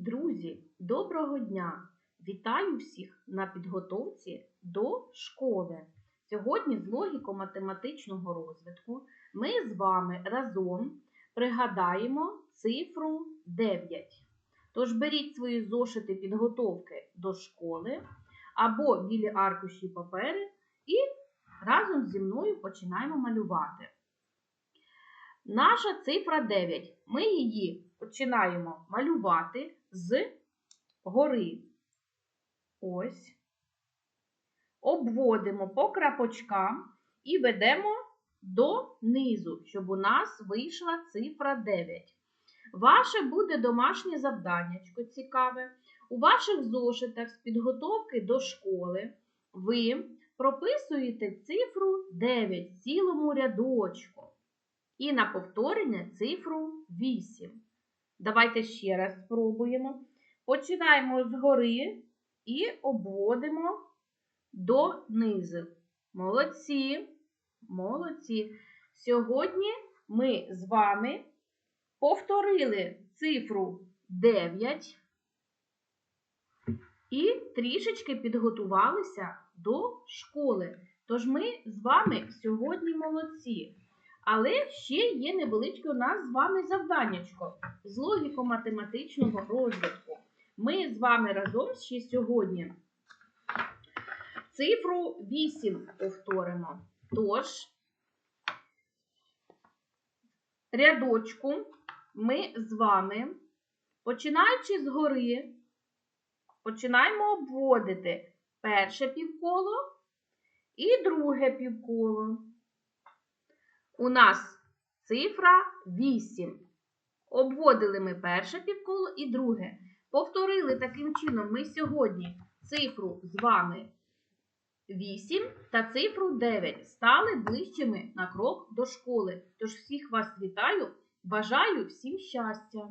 Друзі, доброго дня! Вітаю всіх на підготовці до школи. Сьогодні з логіко-математичного розвитку ми з вами разом пригадаємо цифру 9. Тож беріть свої зошити підготовки до школи або білі аркуші папери і разом зі мною починаємо малювати. Наша цифра 9. Ми її починаємо малювати з гори. Ось. Обводимо по крапочкам і ведемо до низу, щоб у нас вийшла цифра 9. Ваше буде домашнє завданнячко цікаве. У ваших зошитах з підготовки до школи ви прописуєте цифру 9 в цілому рядочку. І на повторення цифру 8. Давайте ще раз спробуємо. Починаємо згори і обводимо до низу. Молодці, молодці. Сьогодні ми з вами повторили цифру 9 і трішечки підготувалися до школи. Тож ми з вами сьогодні молодці. Але ще є невеличке у нас з вами завданнячко з логіко-математичного розвитку. Ми з вами разом ще сьогодні цифру 8 повторимо. Тож, рядочку ми з вами, починаючи згори, починаємо обводити перше півколо і друге півколо. У нас цифра 8. Обводили ми перше півколо і друге. Повторили таким чином ми сьогодні цифру з вами 8 та цифру 9. Стали ближчими на крок до школи. Тож всіх вас вітаю, бажаю всім щастя!